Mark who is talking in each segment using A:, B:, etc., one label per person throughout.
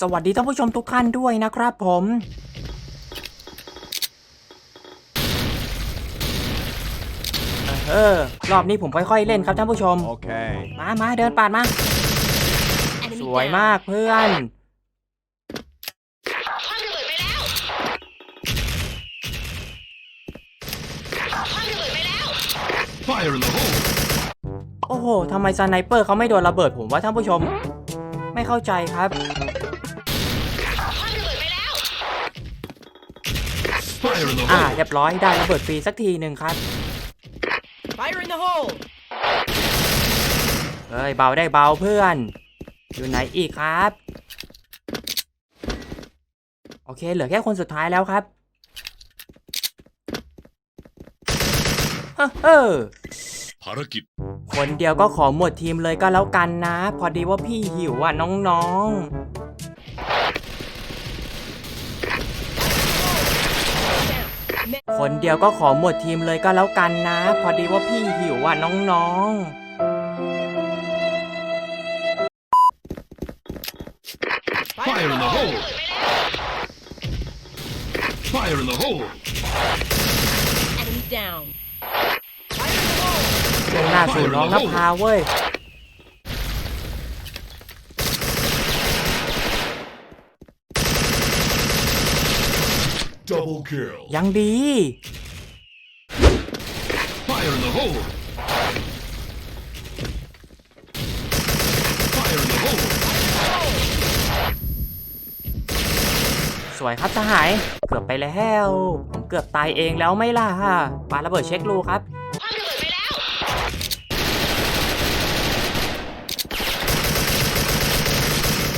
A: สวัสดีท่านผู้ชมทุกท่านด้วยนะครับผม เออ รอบนี้ผมค่อยๆเล่นครับท่านผู้ชม
B: Okay.
A: มามาเดินปาดมา
C: Enemy
A: สวย
C: down.
A: มากเพื่อน
D: Fire in the hole!
A: โอ้โหทำไมสไนเปอร์เขาไม่โดนระเบิดผมว่าท่านผู้ชม ไม่เข้าใจครับ
D: Fire in the
A: อ่า
D: hole!
A: เรียบร้อยได้ระเบิดฟรีสักทีหนึ่งครับ
C: Fire in the hole.
A: เฮ้ยเบาได้เบาเพื่อน อยู่ไหนอีกครับ โอเค เหลือแค่คนสุดท้ายแล้วครับเฮ้อเฮ้อ
D: ภารกิจ
A: คนเดียวก็ขอหมดทีมเลยก็แล้วกันนะ พอดีว่าพี่หิวอะน้องๆ คนเดียวก็ขอหมดทีมเลยก็แล้วกันนะ พอดีว่าพี่หิวอะน้องๆ
D: Fire in the hole! Fire in the hole!
C: Enemy down. Fire in the hole.
A: เรื่องหน้าสู่น้องนภาเว้ย
D: Double kill!
A: ยังดี
D: Fire in the hole! Fire in the hole!
A: สวยครับสหาย เกือบไปแล้วผมเกือบตายเองแล้วไม่ล่ะปาระเบิดเช็ครูครับ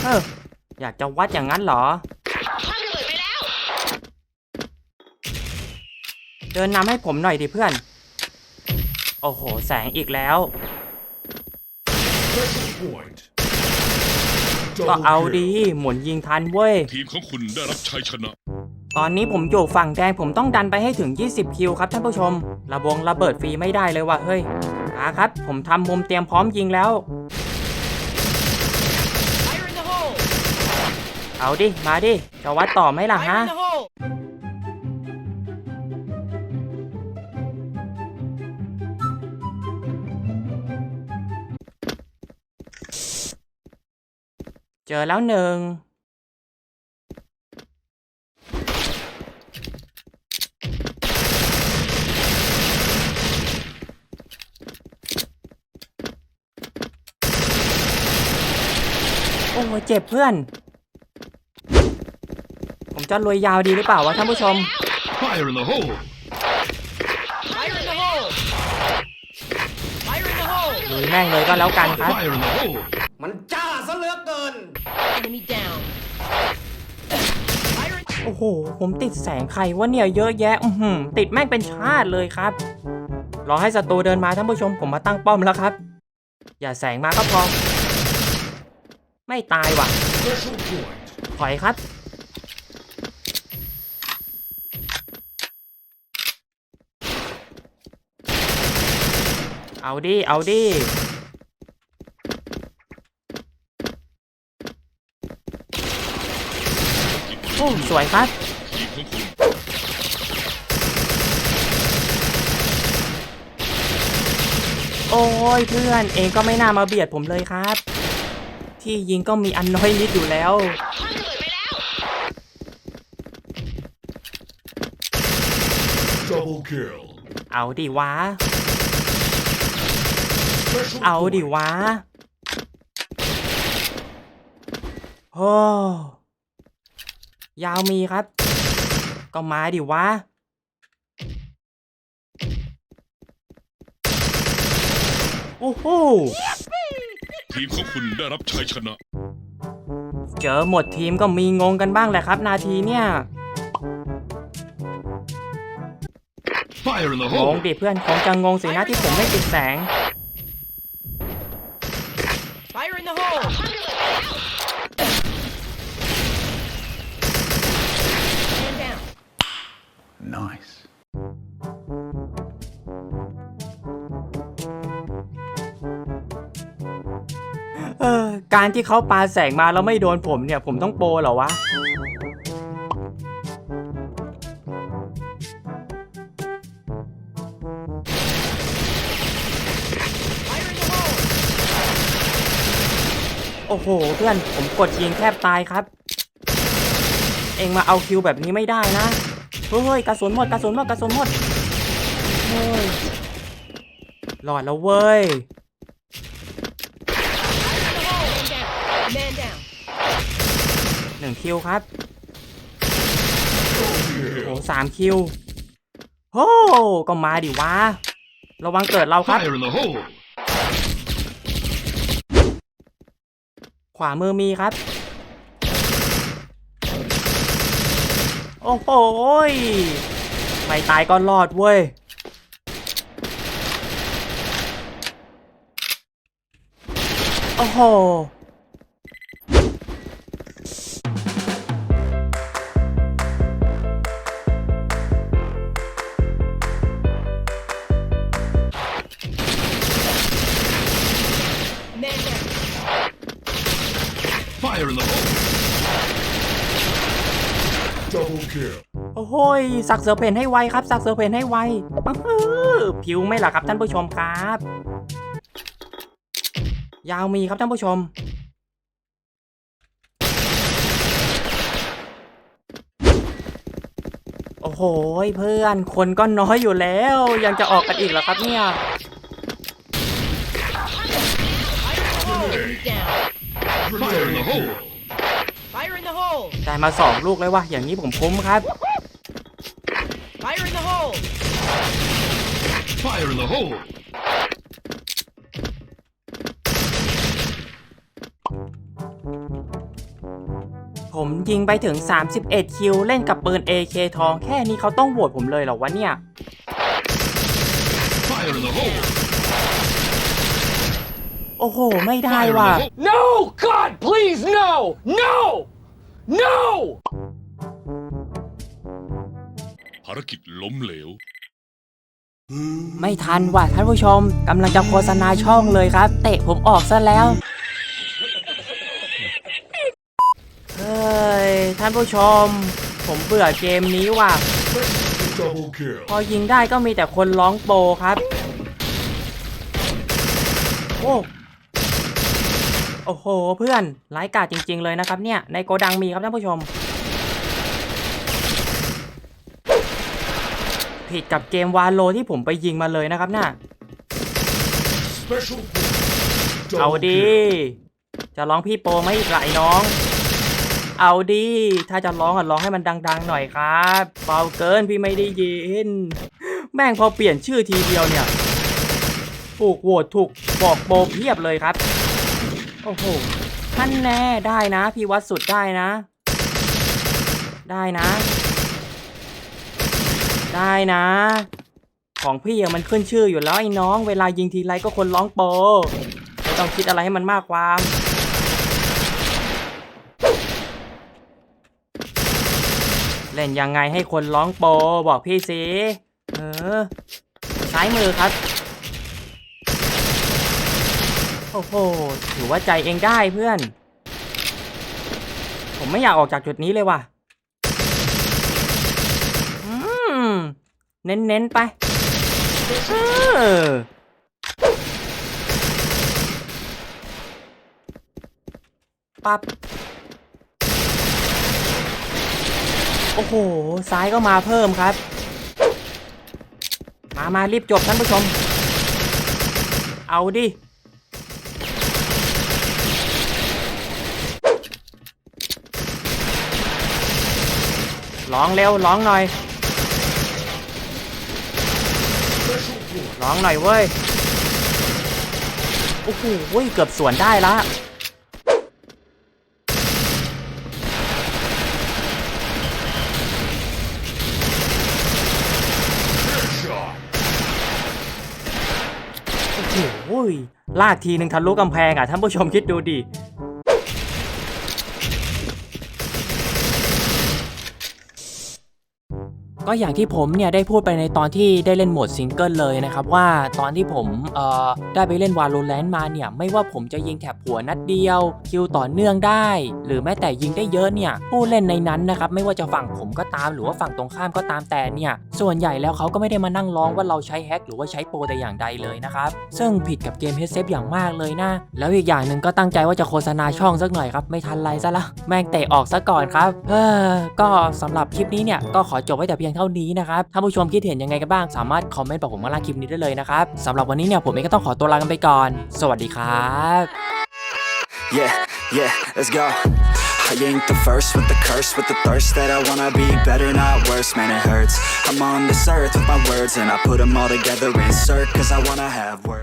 A: เอออยากจะวัดอย่างนั้นเหรอ เดินนำให้ผมหน่อยดิเพื่อน โอ้โห แสงอีกแล้ว
D: Special point!
A: ก็
D: Double
A: เอาดี
D: kill!
A: หมุนยิงทันเว้ย
D: ทีมของคุณได้รับชัยชนะ
A: ตอนนี้ผมอยู่ฝั่งแดงผมต้องดันไปให้ถึง 20 คิวครับท่านผู้ชม ระบงระเบิดฟรีไม่ได้เลยว่ะเฮ้ยมาครับ ผมทำมุมเตรียมพร้อมยิงแล้ว
C: Fire in the hole.
A: เอาดิ มาดิ จะวัดต่อไหมล่ะ
C: Fire
A: ฮะ เจอแล้วหนึ่ง โอ้ยเจ็บเพื่อน ผมจะรวยยาวดีหรือเปล่าวะท่านผู้ชม
D: Fire in the hole!
A: ลุยแม่งเลยก็แล้วกันครับ
D: Fire in the hole!
C: Enemy down. Fire in
A: โอ้โห ผมติดแสงใครวะเนี่ยเยอะแยะ อือหือติดแม่งเป็นชาติเลยครับ รอให้ศัตรูเดินมาท่านผู้ชมผมมาตั้งป้อมแล้วครับ อย่าแสงมาก็พอ ไม่ตายว่ะ
D: Special point!
A: ถอยครับ เอาดิ เอาดิ โอ้สวยครับ
D: ทีมของคุณ
A: โอ้ยเพื่อนเองก็ไม่น่ามาเบียดผมเลยครับ ที่ยิงก็มีอันน้อยนิดอยู่แล้ว
D: Double kill!
A: เอาดิวะ
D: Special
A: เอาดิ
D: point!
A: วะโอ้ยาวมีครับ ก็มาดิวะโอ้โห
D: ทีมของคุณได้รับชัยชนะ
A: เจอหมดทีมก็มีงงกันบ้างแหละครับ นาทีเนี่ย
D: Fire in the
A: งง
D: hole!
A: ดิเพื่อนคงจะงงสินะที่ผมไม่ติดแสง
C: Fire in the hole. Man down.
B: Nice.
A: เออกการที่เขาปาแสงมาแล้วไม่โดนผมเนี่ย ผมต้องโปรเหรอวะ โอ้โห เพื่อนผมกดยิงแทบตายครับ เองมาเอาคิวแบบนี้ไม่ได้นะเฮ้ยกระสุนหมดกระสุนหมดกระสุนหมดเฮ้ยหลอดแล้วเว้ยหนึ่งคิวครับโอ้สามคิวโอ้ก็มาดิวะระวังเกิดเราครับ
D: Fire in the hole!
A: ขวามือมีครับ โอ้โหไม่ตายก็รอดเว้ย โอ้โห โอ้โหยสักเสือเพนให้ไวครับ สักเสือเพนให้ไวออผิวไม่หล่ะครับท่านผู้ชมครับ ยาวมีครับท่านผู้ชม โอ้โหเพื่อนคนก็น้อยอยู่แล้ว ยังจะออกกันอีกเหรอครับเนี่ย
C: Enemy down!
D: Fire in the hole!
C: Fire in the hole!
A: ได้มาสองลูกเลยว่ะอย่างนี้ผมคุ้มครับ
C: Fire in the hole!
D: Fire in the hole!
A: ผมยิงไปถึง 31 คิว เล่นกับปืน AK ทอง แค่นี้เขาต้องโหวตผมเลยเหรอวะเนี่ย
D: Fire in the hole!
A: โอ้โห ไม่ได้
D: Fire in
A: ว่ะ
D: the hole!
E: No! God, please, no! No! No!
D: ภารกิจล้มเหลว
A: ไม่ทันว่ะท่านผู้ชมกำลังจะโฆษณาช่องเลยครับ เตะผมออกซะแล้ว เฮ้ย ท่านผู้ชม ผมเบื่อเกมนี้ว่ะ
B: Double kill.
A: พอยิงได้ก็มีแต่คนร้องโปรครับ โอ้ โอ้โห เพื่อนร้ายกาจจริง ๆ เลยนะครับเนี่ย ในโกดังมีครับท่านผู้ชม ผิดกับเกมวาโลที่ผมไปยิงมาเลยนะครับน่ะ
B: Special.
A: เอา
B: Double
A: ดี
B: kill.
A: จะร้องพี่โปไหมอีกหลายน้อง เอาดี ถ้าจะร้องอะร้องให้มันดัง ๆ หน่อยครับเบาเกินพี่ไม่ได้ยิน แม่งพอเปลี่ยนชื่อทีเดียวเนี่ย ถูกโหวตถูกบอกโปรเพียบเลยครับ โอ้โหท่านแน่ได้นะ พี่วัดสุดได้นะ ได้นะ ได้นะ ของพี่อะมันขึ้นชื่ออยู่แล้วไอ้น้อง เวลายิงทีไรก็คนร้องโปไม่ต้องคิดอะไรให้มันมากความเล่นยังไงให้คนร้องโปบอกพี่สิเออซ้ายมือครับ โอ้โห ถือว่าใจเองได้เพื่อน ผมไม่อยากออกจากจุดนี้เลยว่ะเน้นๆไปเออปั๊บ โอ้โห ซ้ายก็มาเพิ่มครับ มามารีบจบท่านผู้ชม เอาดิ ร้องเร็วร้องหน่อย ร้องหน่อยเว้ย โอ้โหเกือบสวนได้ละโอ้โหลากทีหนึ่งทะลุกำแพงอะท่านผู้ชมคิดดูดิ ก็อย่างที่ผมเนี่ยได้พูดไปในตอนที่ได้เล่นโหมดซิงเกิลเลยนะครับว่าตอนที่ผมเอ่อได้ไปเล่นวาโลแรนต์มาเนี่ยไม่ว่าผมจะยิงแถบหัวนัดเดียว คิวต่อเนื่องได้ หรือแม้แต่ยิงได้เยอะเนี่ยผู้เล่นในนั้นนะครับไม่ว่าจะฝั่งผมก็ตามหรือว่าฝั่งตรงข้ามก็ตามแต่เนี่ยส่วนใหญ่แล้วเขาก็ไม่ได้มานั่งร้องว่าเราใช้แฮกหรือว่าใช้โปรแต่อย่างใดเลยนะครับซึ่งผิดกับเกม h เซฟอย่างมากเลยนะแล้วอีกอย่างหนึ่งก็ตั้งใจว่าจะโฆษณาช่องสักหน่อยครับไม่ทันไรซะละแม่งเตะออกซะก่อนครับเออก็สำหรับคลิปนี้เนี่ยก็ขอจบไว้แต่เพียงเท่านี้นะครับถ้านผู้ชมคิดเห็นยังไงกันบ้างสามารถคอมเมนต์บอกผมมาล่างคลิปนี้ได้เลยนะครับสำหรับวันนี้เนี่ยผมเองก็ต้องขอตัวลากันไปก่อน สวัสดีครับ
F: Yeah, yeah, let's go. I ain't the first with the curse, with the thirst that I wanna be better, not worse, man, it hurts. I'm on this earth with my words, and I put them all together, insert, cause I wanna have worth.